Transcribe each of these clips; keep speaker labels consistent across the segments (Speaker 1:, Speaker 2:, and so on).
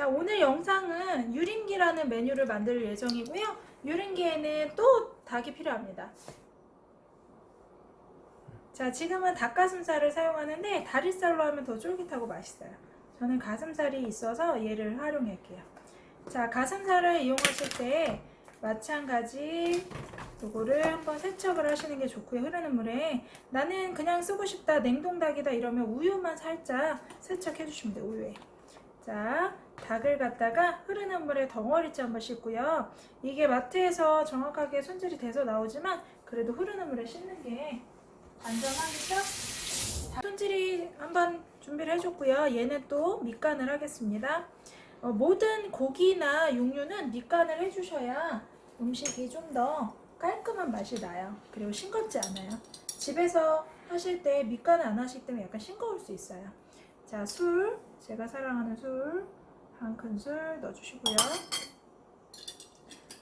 Speaker 1: 자, 오늘 영상은 유림기라는 메뉴를 만들 예정이고요. 유림기에는 또 닭이 필요합니다. 자, 지금은 닭가슴살을 사용하는데 다리살로 하면 더 쫄깃하고 맛있어요. 저는 가슴살이 있어서 얘를 활용할게요. 자, 가슴살을 이용하실 때 마찬가지 요거를 한번 세척을 하시는 게 좋고요. 흐르는 물에 나는 그냥 쓰고 싶다 냉동닭이다 이러면 우유만 살짝 세척해 주시면 돼요. 우유에. 자, 닭을 갖다가 흐르는 물에 덩어리째 한번 씻고요. 이게 마트에서 정확하게 손질이 돼서 나오지만 그래도 흐르는 물에 씻는 게 안전하겠죠? 자, 손질이 한번 준비를 해줬고요. 얘는 또 밑간을 하겠습니다. 어, 모든 고기나 육류는 밑간을 해주셔야 음식이 좀 더 깔끔한 맛이 나요. 그리고 싱겁지 않아요. 집에서 하실 때 밑간을 안 하시기 때문에 약간 싱거울 수 있어요. 자, 술. 제가 사랑하는 술. 한 큰술 넣어주시고요.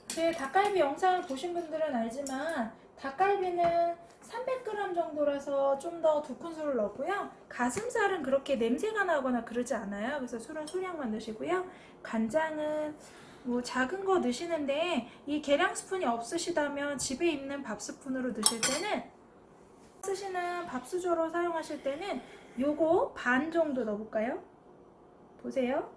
Speaker 1: 제 닭갈비 영상을 보신 분들은 알지만 닭갈비는 300g 정도라서 좀 더 두 큰술을 넣고요. 가슴살은 그렇게 냄새가 나거나 그러지 않아요. 그래서 술은 소량만 넣으시고요. 간장은 뭐 작은 거 넣으시는데 이 계량 스푼이 없으시다면 집에 있는 밥 스푼으로 넣으실 때는 쓰시는 밥수저로 사용하실 때는 요거 반 정도 넣어볼까요? 보세요.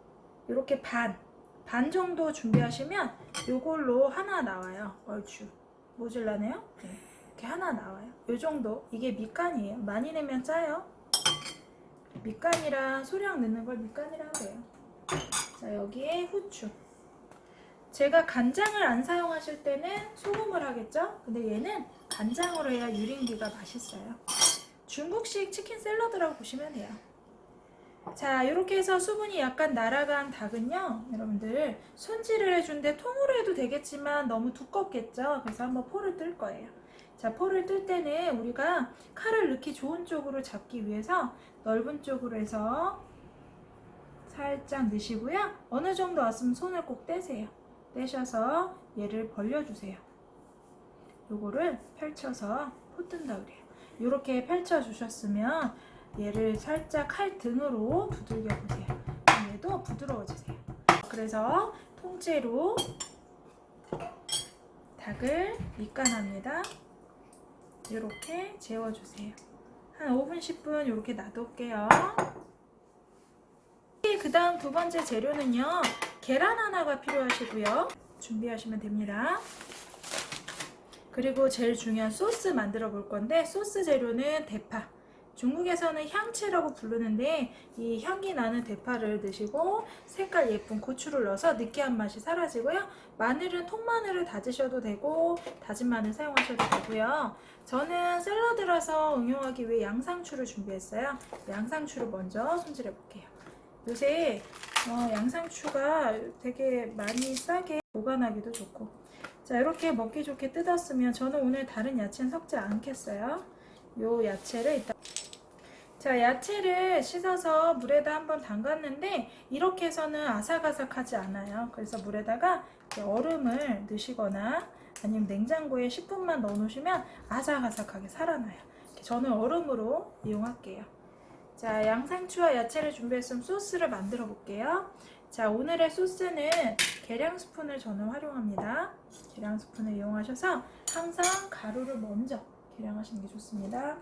Speaker 1: 이렇게 반, 반 정도 준비하시면 요걸로 하나 나와요. 얼추. 모질라네요? 네. 이렇게 하나 나와요. 요 정도. 이게 밑간이에요. 많이 내면 짜요. 밑간이랑 소량 넣는 걸 밑간이라고 해요. 자, 여기에 후추. 제가 간장을 안 사용하실 때는 소금을 하겠죠? 근데 얘는 간장으로 해야 유린기가 맛있어요. 중국식 치킨 샐러드라고 보시면 돼요. 자, 이렇게 해서 수분이 약간 날아간 닭은요, 여러분들 손질을 해준데 통으로 해도 되겠지만 너무 두껍겠죠? 그래서 한번 포를 뜰 거예요. 자, 포를 뜰 때는 우리가 칼을 넣기 좋은 쪽으로 잡기 위해서 넓은 쪽으로 해서 살짝 넣으시고요. 어느 정도 왔으면 손을 꼭 떼세요. 떼셔서 얘를 벌려주세요. 요거를 펼쳐서 포 뜬다 그래요. 이렇게 펼쳐 주셨으면 얘를 살짝 칼 등으로 두들겨 보세요. 얘도 부드러워지세요. 그래서 통째로 닭을 밑간합니다. 이렇게 재워주세요. 한 5분, 10분 이렇게 놔둘게요. 그 다음 두 번째 재료는요. 계란 하나가 필요하시고요. 준비하시면 됩니다. 그리고 제일 중요한 소스 만들어 볼 건데 소스 재료는 대파. 중국에서는 향채라고 부르는데 이 향기 나는 대파를 넣으시고 색깔 예쁜 고추를 넣어서 느끼한 맛이 사라지고요. 마늘은 통마늘을 다지셔도 되고 다진 마늘 사용하셔도 되고요. 저는 샐러드라서 응용하기 위해 양상추를 준비했어요. 양상추를 먼저 손질해 볼게요. 요새 어, 양상추가 되게 많이 싸게 보관하기도 좋고 자 이렇게 먹기 좋게 뜯었으면 저는 오늘 다른 야채는 섞지 않겠어요. 요 야채를 일단 자 야채를 씻어서 물에다 한번 담갔는데 이렇게 해서는 아삭아삭하지 않아요. 그래서 물에다가 얼음을 넣으시거나 아니면 냉장고에 10분만 넣어 놓으시면 아삭아삭하게 살아나요. 저는 얼음으로 이용할게요. 자 양상추와 야채를 준비했으면 소스를 만들어 볼게요. 자 오늘의 소스는 계량 스푼을 저는 활용합니다. 계량 스푼을 이용하셔서 항상 가루를 먼저 계량하시는 게 좋습니다.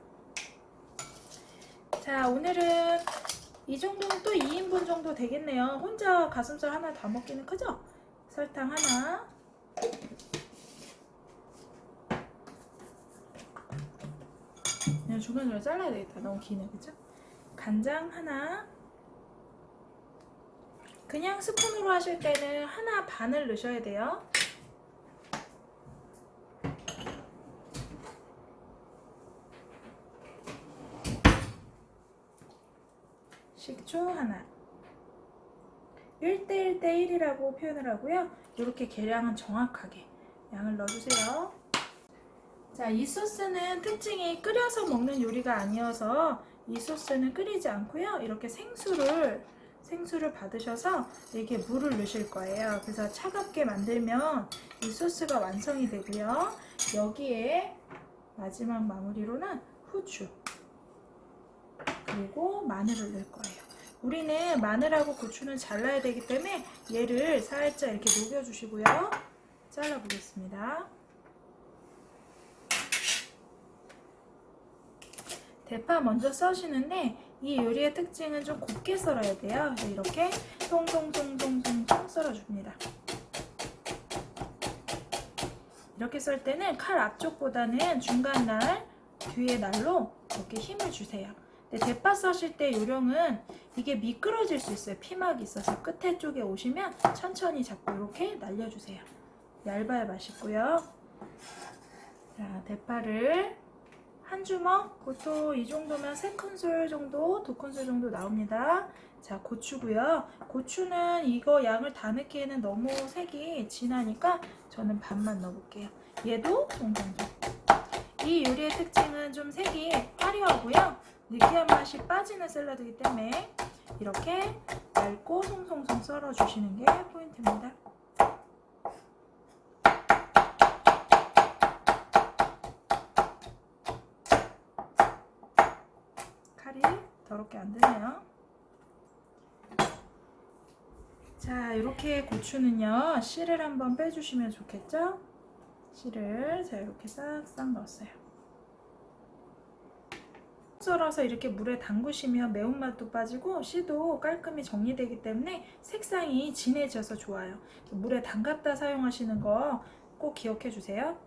Speaker 1: 자 오늘은 이 정도면 또 2인분 정도 되겠네요. 혼자 가슴살 하나 다 먹기는 크죠? 설탕 하나 그냥 중간중간 잘라야 되겠다. 너무 기네 그쵸? 간장 하나 그냥 스푼으로 하실 때는 하나 반을 넣으셔야 돼요. 식초 하나 1대1 대1이라고 표현을 하고요. 이렇게 계량은 정확하게 양을 넣어주세요. 자, 이 소스는 특징이 끓여서 먹는 요리가 아니어서 이 소스는 끓이지 않고요. 이렇게 생수를 생수를 받으셔서 이렇게 물을 넣으실 거예요. 그래서 차갑게 만들면 이 소스가 완성이 되고요. 여기에 마지막 마무리로는 후추 그리고 마늘을 넣을 거예요. 우리는 마늘하고 고추는 잘라야 되기 때문에 얘를 살짝 이렇게 녹여주시고요. 잘라보겠습니다. 대파 먼저 써시는데 이 요리의 특징은 좀 곱게 썰어야 돼요. 이렇게 통통통통통통 썰어줍니다. 이렇게 썰 때는 칼 앞쪽보다는 중간 날, 뒤에 날로 이렇게 힘을 주세요. 근데 대파 써실 때 요령은 이게 미끄러질 수 있어요. 피막이 있어서 끝에 쪽에 오시면 천천히 잡고 이렇게 날려주세요. 얇아야 맛있고요. 자, 대파를 한 주먹, 보통 이 정도면 세 큰술 정도, 두 큰술 정도 나옵니다. 자, 고추고요. 고추는 이거 양을 다 넣기에는 너무 색이 진하니까 저는 반만 넣어볼게요. 얘도 동정도. 이 요리의 특징은 좀 색이 화려하고요. 느끼한 맛이 빠지는 샐러드이기 때문에 이렇게 얇고 송송송 썰어주시는 게 포인트입니다. 칼이 더럽게 안 되네요. 자, 이렇게 고추는요, 씨를 한번 빼주시면 좋겠죠? 씨를 자, 이렇게 싹싹 넣었어요. 썰어서 이렇게 물에 담그시면 매운맛도 빠지고 씨도 깔끔히 정리되기 때문에 색상이 진해져서 좋아요. 물에 담갔다 사용하시는 거 꼭 기억해 주세요.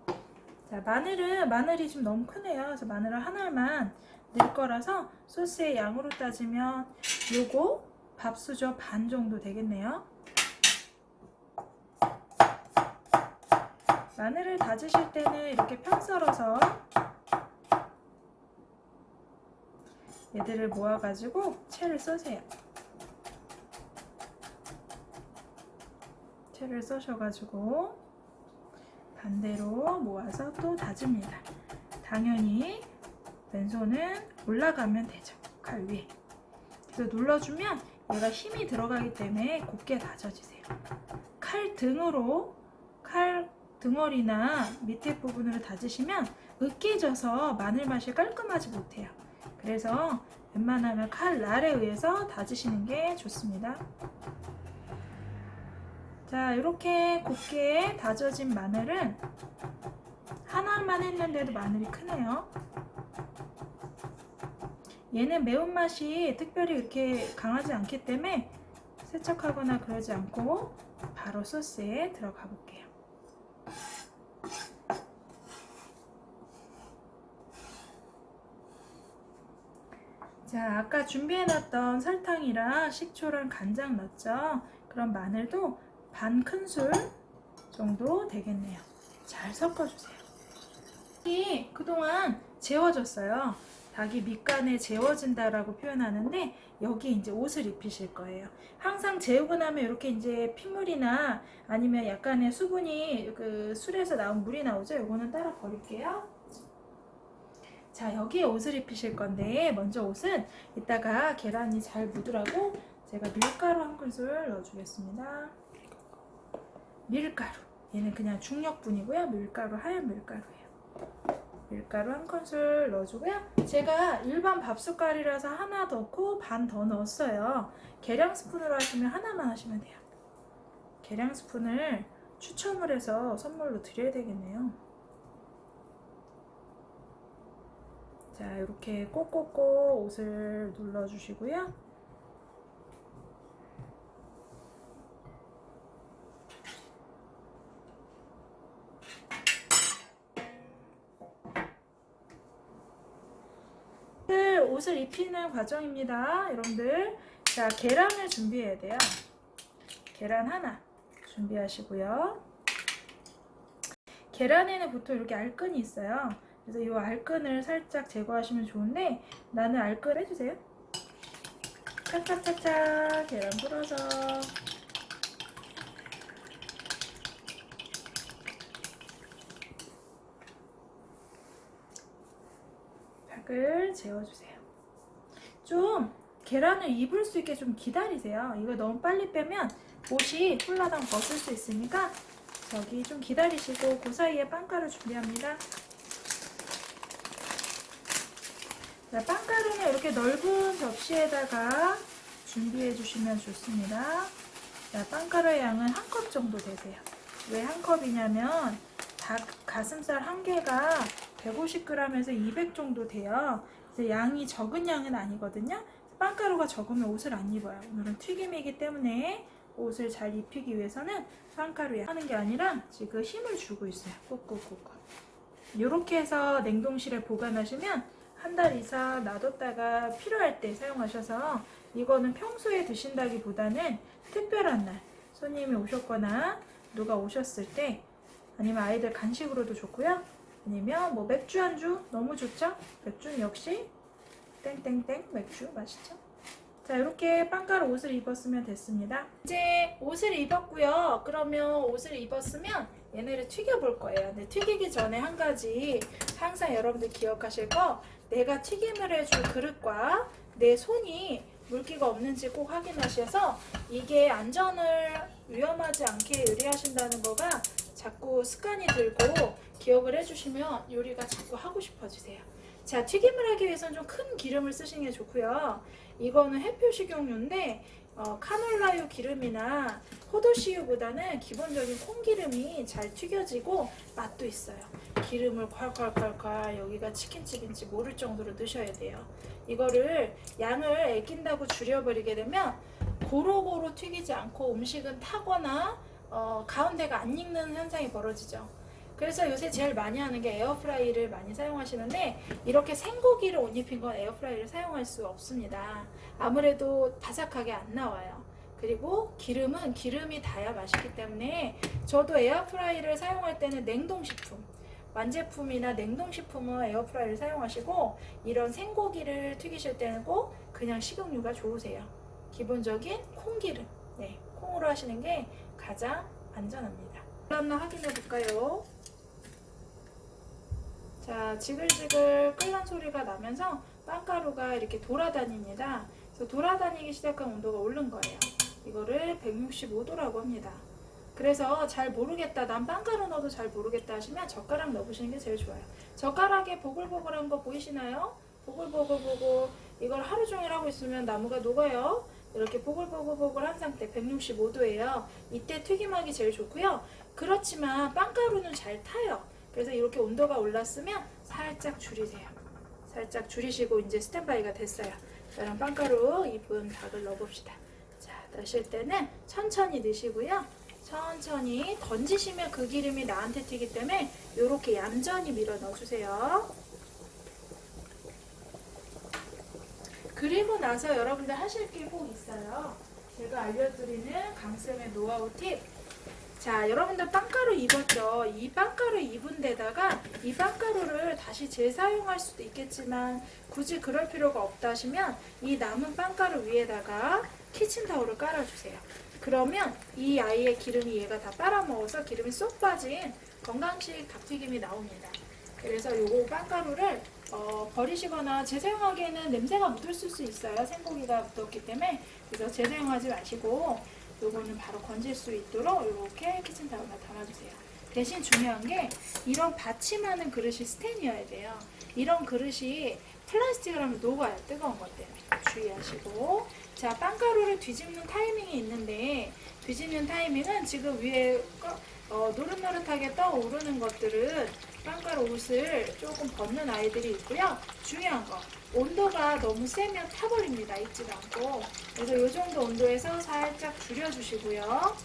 Speaker 1: 자, 마늘은 마늘이 좀 너무 크네요. 그래서 마늘을 하나만 넣을 거라서 소스의 양으로 따지면 요거 밥수저 반 정도 되겠네요. 마늘을 다지실 때는 이렇게 편 썰어서 얘들을 모아가지고 채를 써세요. 채를 써셔가지고 반대로 모아서 또 다집니다. 당연히 왼손은 올라가면 되죠. 칼 위에. 그래서 눌러주면 얘가 힘이 들어가기 때문에 곱게 다져지세요. 칼 등으로 칼 등어리나 밑에 부분으로 다지시면 으깨져서 마늘 맛이 깔끔하지 못해요. 그래서 웬만하면 칼 날에 의해서 다지시는 게 좋습니다. 자, 이렇게 곱게 다져진 마늘은 하나만 했는데도 마늘이 크네요. 얘는 매운맛이 특별히 이렇게 강하지 않기 때문에 세척하거나 그러지 않고 바로 소스에 들어가 볼게요. 자, 아까 준비해놨던 설탕이랑 식초랑 간장 넣었죠? 그럼 마늘도 반 큰술 정도 되겠네요. 잘 섞어주세요. 이 그동안 재워졌어요. 닭이 밑간에 재워진다라고 표현하는데 여기 이제 옷을 입히실 거예요. 항상 재우고 나면 이렇게 이제 핏물이나 아니면 약간의 수분이 그 술에서 나온 물이 나오죠. 이거는 따라 버릴게요. 자 여기에 옷을 입히실 건데 먼저 옷은 이따가 계란이 잘 묻으라고 제가 밀가루 한 큰술 넣어주겠습니다. 밀가루 얘는 그냥 중력분이고요. 밀가루 하얀 밀가루예요. 밀가루 한 큰술 넣어주고요. 제가 일반 밥 숟갈이라서 하나 넣고 반 더 넣었어요. 계량 스푼으로 하시면 하나만 하시면 돼요. 계량 스푼을 추첨을 해서 선물로 드려야 되겠네요. 자, 이렇게 꼭꼭꼭 옷을 눌러주시고요. 옷을 입히는 과정입니다. 여러분들. 자, 계란을 준비해야 돼요. 계란 하나 준비하시고요. 계란에는 보통 이렇게 알끈이 있어요. 그래서 이 알끈을 살짝 제거하시면 좋은데 나는 알끈 해주세요. 착착착착 계란 풀어서 닭을 재워주세요. 좀 계란을 입을 수 있게 좀 기다리세요. 이거 너무 빨리 빼면 옷이 훌라당 벗을 수 있으니까 저기 좀 기다리시고 그 사이에 빵가루 준비합니다. 자, 빵가루는 이렇게 넓은 접시에다가 준비해 주시면 좋습니다. 자, 빵가루의 양은 한 컵 정도 되세요. 왜 한 컵이냐면 닭 가슴살 한 개가 150g에서 200 정도 돼요. 그래서 양이 적은 양은 아니거든요. 빵가루가 적으면 옷을 안 입어요. 오늘은 튀김이기 때문에 옷을 잘 입히기 위해서는 빵가루에 하는 게 아니라 지금 힘을 주고 있어요. 꾹꾹꾹꾹. 이렇게 해서 냉동실에 보관하시면 한 달 이상 놔뒀다가 필요할 때 사용하셔서 이거는 평소에 드신다기보다는 특별한 날 손님이 오셨거나 누가 오셨을 때 아니면 아이들 간식으로도 좋고요. 아니면 뭐 맥주 안주 너무 좋죠? 맥주는 역시 땡땡땡 맥주 맛있죠? 자 이렇게 빵가루 옷을 입었으면 됐습니다. 이제 옷을 입었고요. 그러면 옷을 입었으면 얘네를 튀겨 볼 거예요. 근데 튀기기 전에 한 가지 항상 여러분들 기억하실 거 내가 튀김을 해줄 그릇과 내 손이 물기가 없는지 꼭 확인하셔서 이게 안전을 위험하지 않게 요리하신다는 거가 자꾸 습관이 들고 기억을 해주시면 요리가 자꾸 하고 싶어지세요. 자, 튀김을 하기 위해서는 좀 큰 기름을 쓰시는 게 좋고요. 이거는 해표 식용유인데 어, 카놀라유 기름이나 포도씨유보다는 기본적인 콩기름이 잘 튀겨지고 맛도 있어요. 기름을 콸콸콸콸 여기가 치킨집인지 모를 정도로 넣으셔야 돼요. 이거를 양을 아낀다고 줄여버리게 되면 고루고루 튀기지 않고 음식은 타거나 어, 가운데가 안 익는 현상이 벌어지죠. 그래서 요새 제일 많이 하는 게 에어프라이를 많이 사용하시는데 이렇게 생고기를 옷 입힌 건 에어프라이를 사용할 수 없습니다. 아무래도 바삭하게 안 나와요. 그리고 기름은 기름이 닿아야 맛있기 때문에 저도 에어프라이를 사용할 때는 냉동식품 완제품이나 냉동식품은 에어프라이를 사용하시고 이런 생고기를 튀기실 때는 꼭 그냥 식용유가 좋으세요. 기본적인 콩기름, 네, 콩으로 하시는 게 가장 안전합니다. 한번 확인해 볼까요? 자, 지글지글 끓는 소리가 나면서 빵가루가 이렇게 돌아다닙니다. 그래서 돌아다니기 시작한 온도가 오른 거예요. 이거를 165도라고 합니다. 그래서 잘 모르겠다, 난 빵가루 넣어도 잘 모르겠다 하시면 젓가락 넣어보시는 게 제일 좋아요. 젓가락에 보글보글한 거 보이시나요? 보글보글보글 이걸 하루 종일 하고 있으면 나무가 녹아요. 이렇게 보글보글보글한 상태 165도예요. 이때 튀김하기 제일 좋고요. 그렇지만 빵가루는 잘 타요. 그래서 이렇게 온도가 올랐으면 살짝 줄이세요. 살짝 줄이시고 이제 스탠바이가 됐어요. 자, 그럼 빵가루 입은 닭을 넣어봅시다. 자, 넣으실 때는 천천히 넣으시고요. 천천히 던지시면 그 기름이 나한테 튀기 때문에 이렇게 얌전히 밀어 넣어주세요. 그리고 나서 여러분들 하실 게 꼭 있어요. 제가 알려드리는 강쌤의 노하우 팁. 자, 여러분들 빵가루 입었죠? 이 빵가루 입은 데다가 이 빵가루를 다시 재사용할 수도 있겠지만 굳이 그럴 필요가 없다 하시면 이 남은 빵가루 위에다가 키친타올을 깔아주세요. 그러면 이 아이의 기름이 얘가 다 빨아먹어서 기름이 쏙 빠진 건강식 닭튀김이 나옵니다. 그래서 요거 빵가루를 어, 버리시거나 재사용하기에는 냄새가 묻을 수 있어요. 생고기가 묻었기 때문에. 그래서 재사용하지 마시고 요거는 바로 건질 수 있도록 이렇게 키친타올에 담아주세요. 대신 중요한 게 이런 받침하는 그릇이 스텐이어야 돼요. 이런 그릇이 플라스틱을 하면 녹아요. 뜨거운 것 때문에. 주의하시고. 자, 빵가루를 뒤집는 타이밍이 있는데 뒤집는 타이밍은 지금 위에 꺼- 어, 노릇노릇하게 떠오르는 것들은 빵가루 옷을 조금 벗는 아이들이 있고요. 중요한 거 온도가 너무 세면 타버립니다. 익지도 않고 그래서 이 정도 온도에서 살짝 줄여주시고요.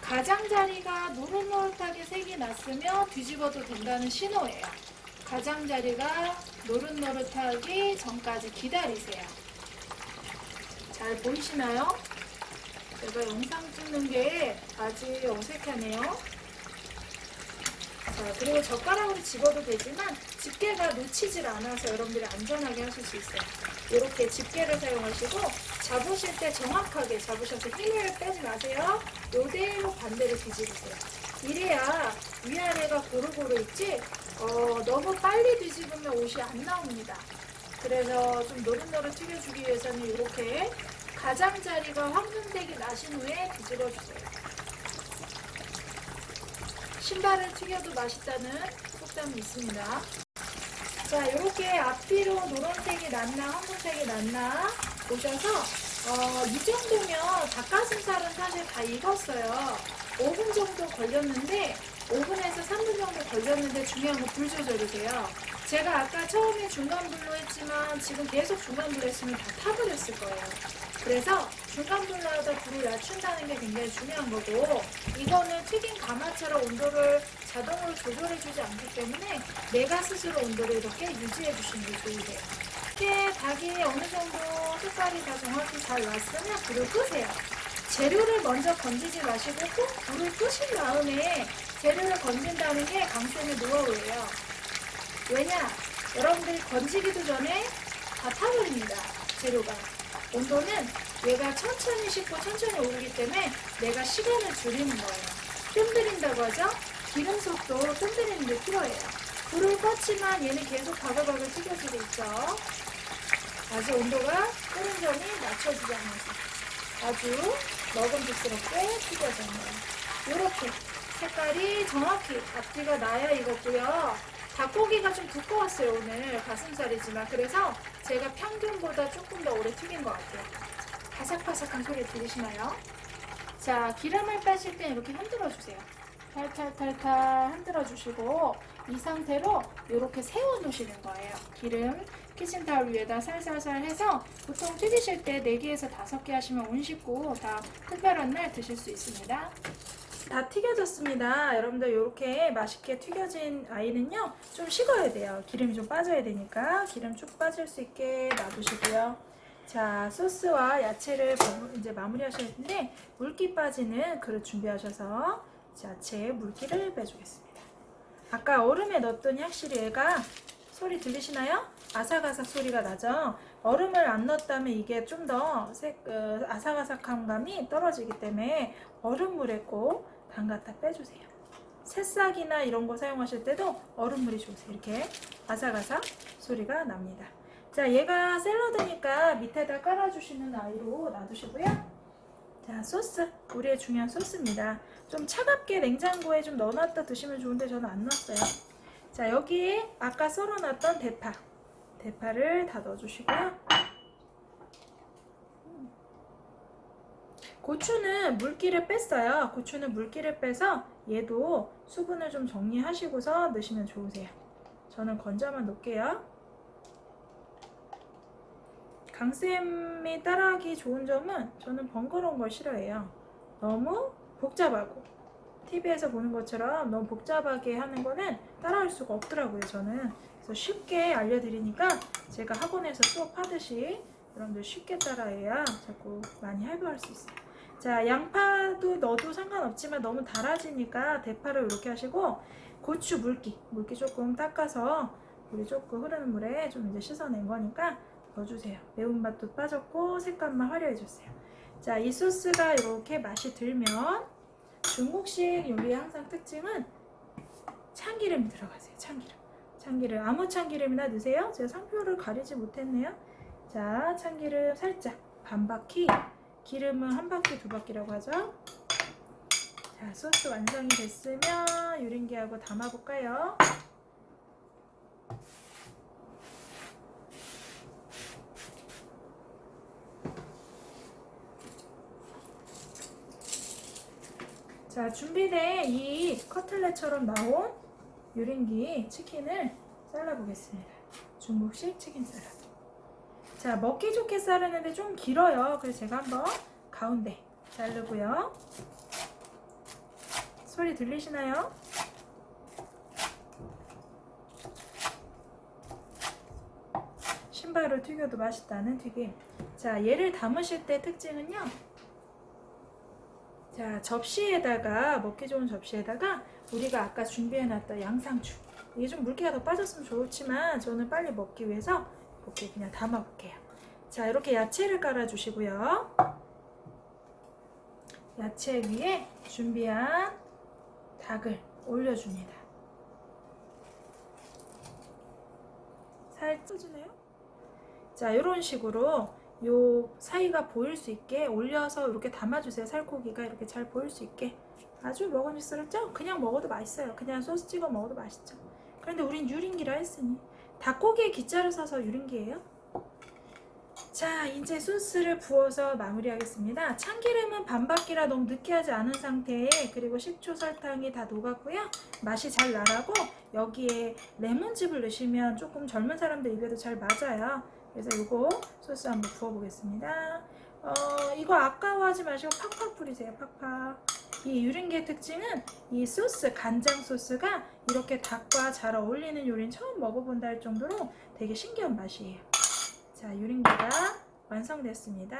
Speaker 1: 가장자리가 노릇노릇하게 색이 났으면 뒤집어도 된다는 신호예요. 가장자리가 노릇노릇하기 전까지 기다리세요. 잘 보이시나요? 제가 영상 찍는 게 아직 어색하네요. 자, 그리고 젓가락으로 집어도 되지만 집게가 놓치질 않아서 여러분들이 안전하게 하실 수 있어요. 이렇게 집게를 사용하시고 잡으실 때 정확하게 잡으셔서 힘을 빼지 마세요. 요대로 반대로 뒤집으세요. 이래야 위아래가 고루고루 있지 어, 너무 빨리 뒤집으면 옷이 안 나옵니다. 그래서 좀 노릇노릇 튀겨주기 위해서는 이렇게 가장자리가 황금색이 나신 후에 뒤집어주세요. 신발을 튀겨도 맛있다는 속담이 있습니다. 자, 이렇게 앞뒤로 노란색이 났나 황금색이 났나 보셔서 어, 이 정도면 닭가슴살은 사실 다 익었어요. 5분 정도 걸렸는데 5분에서 3분 정도 걸렸는데 중요한 건 불 조절이세요. 제가 아까 처음에 중간 불로 했지만 지금 계속 중간 불로 했으면 다 타버렸을 거예요. 그래서 중간 불로 하다 불을 낮춘다는 게 굉장히 중요한 거고 이거는 튀긴 가마처럼 온도를 자동으로 조절해 주지 않기 때문에 내가 스스로 온도를 이렇게 유지해 주시는 게 좋으세요. 이렇게 닭이 어느 정도 색깔이 다 정확히 잘 났으면 불을 끄세요. 재료를 먼저 건지지 마시고 꼭 불을 끄신 다음에 재료를 건진다는 게 강쌤의 노하우예요. 왜냐? 여러분들이 건지기도 전에 다 타버립니다. 재료가. 온도는 얘가 천천히 식고 천천히 오르기 때문에 내가 시간을 줄이는 거예요. 뜸 들인다고 하죠? 기름 속도 뜸 들이는 게 필요해요. 불을 껐지만 얘는 계속 바글바글 튀겨지고 있죠. 아직 온도가 끓은 점이 낮춰지지 않아서 아주 먹음직스럽게 튀겨져 있네요. 이렇게 색깔이 정확히 앞뒤가 나야 익었고요. 닭고기가 좀 두꺼웠어요 오늘 가슴살이지만 그래서 제가 평균보다 조금 더 오래 튀긴 것 같아요. 바삭바삭한 소리 들리시나요? 자 기름을 빼실 때 이렇게 흔들어 주세요. 탈탈탈탈 흔들어 주시고 이 상태로 이렇게 세워 놓으시는 거예요. 기름 키친타올 위에다 살살살 해서 보통 튀기실 때 4개에서 5개 하시면 운 씻고 다 특별한 날 드실 수 있습니다. 다 튀겨졌습니다. 여러분들 이렇게 맛있게 튀겨진 아이는요 좀 식어야 돼요. 기름이 좀 빠져야 되니까 기름 쭉 빠질 수 있게 놔두시고요. 자 소스와 야채를 버- 이제 마무리하셔야 되는데 물기 빠지는 그릇 준비하셔서 야채에 물기를 빼주겠습니다. 아까 얼음에 넣었더니 확실히 얘가 소리 들리시나요? 아삭아삭 소리가 나죠? 얼음을 안 넣었다면 이게 좀더 어, 아삭아삭한 감이 떨어지기 때문에 얼음물에 꼭 담갔다 빼주세요. 새싹이나 이런 거 사용하실 때도 얼음물이 좋으세요. 이렇게 아삭아삭 소리가 납니다. 자, 얘가 샐러드니까 밑에다 깔아주시는 아이로 놔두시고요. 자, 소스. 우리의 중요한 소스입니다. 좀 차갑게 냉장고에 좀 넣어놨다 드시면 좋은데 저는 안 넣었어요. 자, 여기에 아까 썰어놨던 대파. 대파를 다 넣어주시고요. 고추는 물기를 뺐어요. 고추는 물기를 빼서 얘도 수분을 좀 정리하시고서 넣으시면 좋으세요. 저는 건져만 놓을게요. 강쌤이 따라하기 좋은 점은 저는 번거로운 걸 싫어해요. 너무 복잡하고 TV에서 보는 것처럼 너무 복잡하게 하는 거는 따라할 수가 없더라고요. 저는 그래서 쉽게 알려드리니까 제가 학원에서 수업하듯이 여러분들 쉽게 따라해야 자꾸 많이 해부할 수 있어요. 자, 양파도 넣어도 상관없지만 너무 달아지니까 대파를 이렇게 하시고 고추 물기, 물기 조금 닦아서 물이 조금 흐르는 물에 좀 이제 씻어낸 거니까 넣어주세요. 매운맛도 빠졌고 색감만 화려해졌어요. 자, 이 소스가 이렇게 맛이 들면 중국식 요리의 항상 특징은 참기름이 들어가세요. 참기름. 참기름. 아무 참기름이나 넣으세요. 제가 상표를 가리지 못했네요. 자, 참기름 살짝 반 바퀴. 기름은 한 바퀴, 두 바퀴라고 하죠. 자, 소스 완성이 됐으면 유린기하고 담아볼까요? 자, 준비된 이 커틀렛처럼 나온 유린기 치킨을 잘라보겠습니다. 중국식 치킨 샐러드. 자, 먹기 좋게 자르는데 좀 길어요. 그래서 제가 한번 가운데 자르고요. 소리 들리시나요? 신발을 튀겨도 맛있다는 튀김. 자, 얘를 담으실 때 특징은요. 자, 접시에다가 먹기 좋은 접시에다가 우리가 아까 준비해놨던 양상추. 이게 좀 물기가 더 빠졌으면 좋지만 저는 빨리 먹기 위해서 이렇게 그냥 담아볼게요. 자, 이렇게 야채를 깔아주시고요. 야채 위에 준비한 닭을 올려줍니다. 살짝 쪄지네요. 자, 이런 식으로 요 사이가 보일 수 있게 올려서 이렇게 담아주세요. 살코기가 이렇게 잘 보일 수 있게. 아주 먹음직스럽죠? 그냥 먹어도 맛있어요. 그냥 소스 찍어 먹어도 맛있죠. 그런데 우린 유린기라 했으니 닭고기에 기자를 사서 유린기예요. 자, 이제 소스를 부어서 마무리하겠습니다. 참기름은 반바퀴라 너무 느끼하지 않은 상태에 그리고 식초, 설탕이 다 녹았고요. 맛이 잘 나라고 여기에 레몬즙을 넣으시면 조금 젊은 사람들 입에도 잘 맞아요. 그래서 이거 소스 한번 부어보겠습니다. 어, 이거 아까워하지 마시고 팍팍 뿌리세요. 팍팍. 이 유린기의 특징은 이 소스, 간장 소스가 이렇게 닭과 잘 어울리는 요리는 처음 먹어본다 할 정도로 되게 신기한 맛이에요. 자, 유린기가 완성됐습니다.